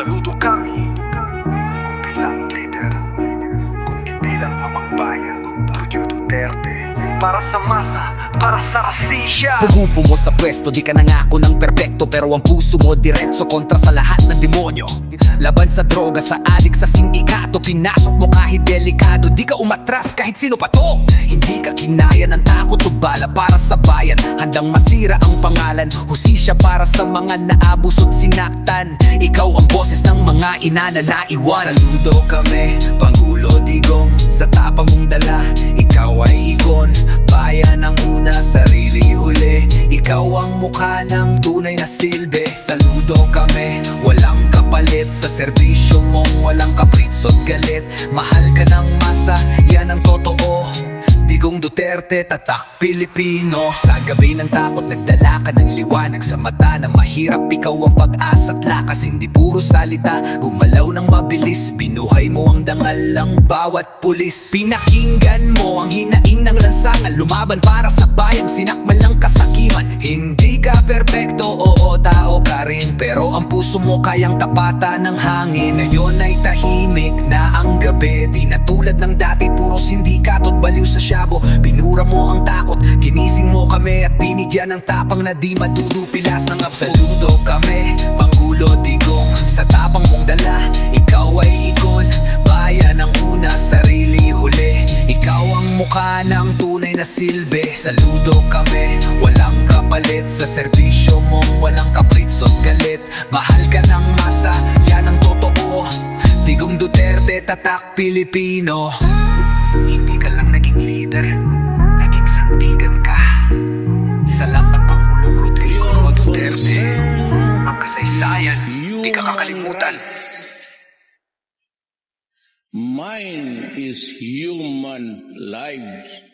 Saludo kami. Bilang leader Kundi bilang amang bayan Tulyo Duterte. Para sa masa, para sa rasisya. Pumupo mo sa pwesto, di ka nangako ng perpekto Pero ang puso mo diretso kontra sa lahat ng demonyo. Laban sa droga, sa adik, sa sindikato Pinasok mo kahit delikado, di ka umatras kahit sino pa to. Hindi ka kinaya ng bala para sa bayan. Handang masira ang pangalan, husisya para sa mga naabuso't sinaktan. Ikaw ang boses ng mga ina na naiwan. Saludo kami, Pangulo Digong. Sa tapang mong dala, ikaw ay ikon Bayan ang una, sarili huli. Ikaw ang mukha ng tunay na silbi. Saludo kami, walang kapalit. Sa serbisyo mong walang kapritso't galit. Mahal ka ng masa, yan ang totoo Duterte, tatak Pilipino. Sa gabi ng takot, nagdala ka ng liwanag Sa mata na mahirap, ikaw ang pag-asa at lakas Hindi puro salita, gumalaw ng mabilis Binuhay mo ang dangal ng bawat pulis. Pinakinggan mo ang hinaing ng lansangan Lumaban para sa bayang sinakmal ng kasakiman. Hindi ka perpekto, oo tao ka rin. Pero ang puso mo kayang tapatan ng hangin. Ngayon ay tahimik na ang gabi Di Binura mo ang takot, ginising mo kami At binigyan ng tapang na di madudupilas ng abso Saludo kami, Pangulo Digong. Sa tapang mong dala, ikaw ay ikon. Bayan ang una, sarili huli. Ikaw ang mukha ng tunay na silbi. Saludo kami, walang kapalit. Sa serbisyo mong walang kapritso't galit. Mahal ka ng masa, yan ang totoo. Digong Duterte, tatak Pilipino. Hindi ka lang naging leader sandigan ka. Salamat Pangulong Rodrigo Roa Duterte. Ang kasaysayan Di ka kakalimutan. Mine is human lives.